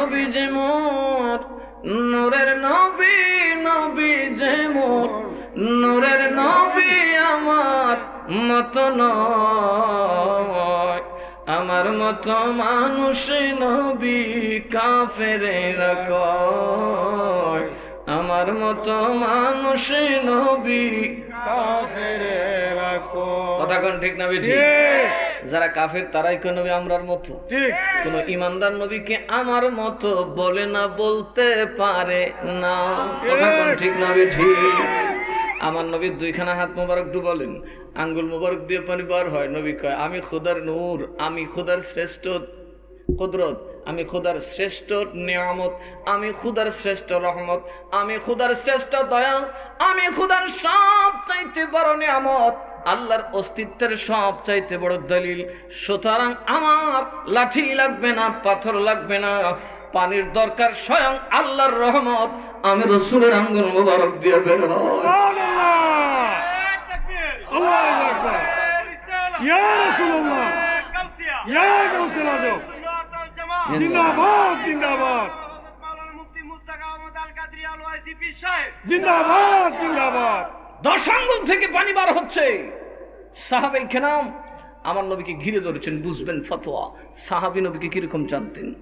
নবী যে মোর, নূরের নবী নবী যে মোর, নূরের নবী আমার মত নয়। আমার মতো মানুষ নবী কাফেরেরা কয় আমার মতো মানুষ নবী কাফেরেরা কয়। কথা কোন ঠিক না ঠিক ঠিক যারা কাফের তারাই কোন নবী আমরার মতো। কোন ইমানদার নবীকে আমার মতো বলে না বলতে পারে না। কথা কোন ঠিক না ঠিক? আমার নবীর দুইখানা হাত মোবারক ডুবালেন। আঙ্গুল মোবারক দিয়ে পানি বার হয়। নবী কয় আমি খুদার নূর আমি খুদার শ্রেষ্ঠ কুদরত আমি খুদার শ্রেষ্ঠ নিয়ামত আমি খুদার শ্রেষ্ঠ রহমত আমি খুদার শ্রেষ্ঠ দয়া আমি খুদার সব চাইতে বড় নিয়ামত। আল্লাহর অস্তিত্বের সব চাইতে বড় দলিল। সুতরাং আমার লাঠি লাগবে না পাথর লাগবে না পানির দরকার স্বয়ং আল্লাহর রহমত। আমি রসুলের আঙ্গুল মোবারক দিয়ে বের হই। সুবহানাল্লাহ আল্লাহু। আকবার রাসূলুল্লাহ গাউসুল আজম জিন্দাবাদ জিন্দাবাদ জিন্দাবাদ জিন্দাবাদ। দশ আঙ্গুল থেকে পানি বার হচ্ছে। সাহাবে কেনাম আমার নবীকে ঘিরে ধরেছেন, বুঝবেন ফতোয়া। সাহাবি নবীকে কীরকম জানতেন?